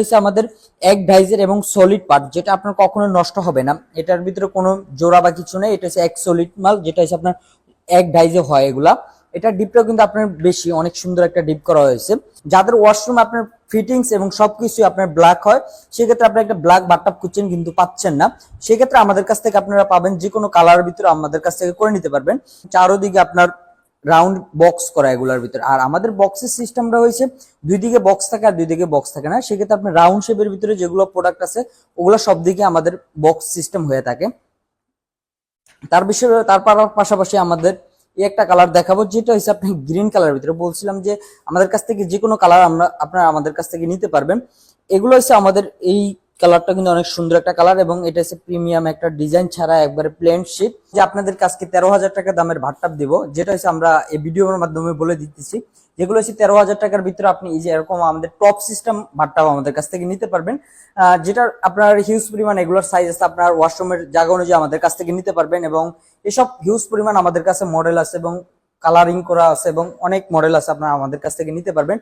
হচ্ছে আমাদের এক ডাইজের এবং সলিড পার্ট যেটা আপনার কখনো নষ্ট হবে না। এটার ভিতরে কোনো জোড়া বা কিছু নেই, এটা হচ্ছে এক সলিড মাল, যেটা হচ্ছে আপনার এক ডাইজে হয় এগুলা। এটা ডিপটাও কিন্তু আপনার বেশি, অনেক সুন্দর একটা ডিপ করা হয়েছে। যাদের ওয়াশরুম আপনার ফিটিংস এবং সবকিছু আপনার ব্ল্যাক হয়, সেক্ষেত্রে আপনি একটা ব্ল্যাক বাট্টাপ কুচেন কিন্তু পাচ্ছেন না। সেক্ষেত্রে আমাদের কাছ থেকে আপনারা পাবেন যে কোনো কালারের ভিতরে আমাদের কাছ থেকে করে নিতে পারবেন। চারোদিকে আপনার রাউন্ড বক্স করা এগুলোর ভিতরে। আর আমাদের বক্সের সিস্টেমটা হয়েছে, দুই দিকে বক্স থাকে আর দুই দিকে বক্স থাকে না। সেক্ষেত্রে আপনার রাউন্ড শেপের ভিতরে যেগুলো প্রোডাক্ট আছে, ওগুলো সব দিকে আমাদের বক্স সিস্টেম হয়ে থাকে। তার বিষয়ে তারপর পাশাপাশি আমাদের এই একটা কালার দেখাবো, যেটা হচ্ছে আপনি গ্রিন কালারের ভিতরে। বলছিলাম যে, আমাদের কাছ থেকে যে কোনো কালার আমরা, আপনারা আমাদের কাছ থেকে নিতে পারবেন। এগুলো হচ্ছে আমাদের এই কালারটা কিন্তু অনেক সুন্দর একটা কালার এবং এটা হচ্ছে প্রিমিয়াম একটা ডিজাইন ছাড়া একবারে প্লেন শিট যে আপনাদের কাছকে তেরো হাজার টাকা দামের ভাট্টাপ দিব, যেটা হচ্ছে আমরা এই ভিডিওর মাধ্যমে বলে দিতেছি। যেগুলো হচ্ছে তেরো হাজার টাকার ভিতরে আপনি এই যে এরকম আমাদের টপ সিস্টেম ভাট্টাপ আমাদের কাছ থেকে নিতে পারবেন। যেটার আপনার হিউজ পরিমাণ এগুলোর সাইজ আছে, আপনার ওয়াশরুমের জায়গা অনুযায়ী আমাদের কাছ থেকে নিতে পারবেন এবং এসব হিউজ পরিমাণ আমাদের কাছে মডেল আছে এবং কালারিং করা আছে এবং অনেক মডেল আছে আপনারা আমাদের কাছ থেকে নিতে পারবেন।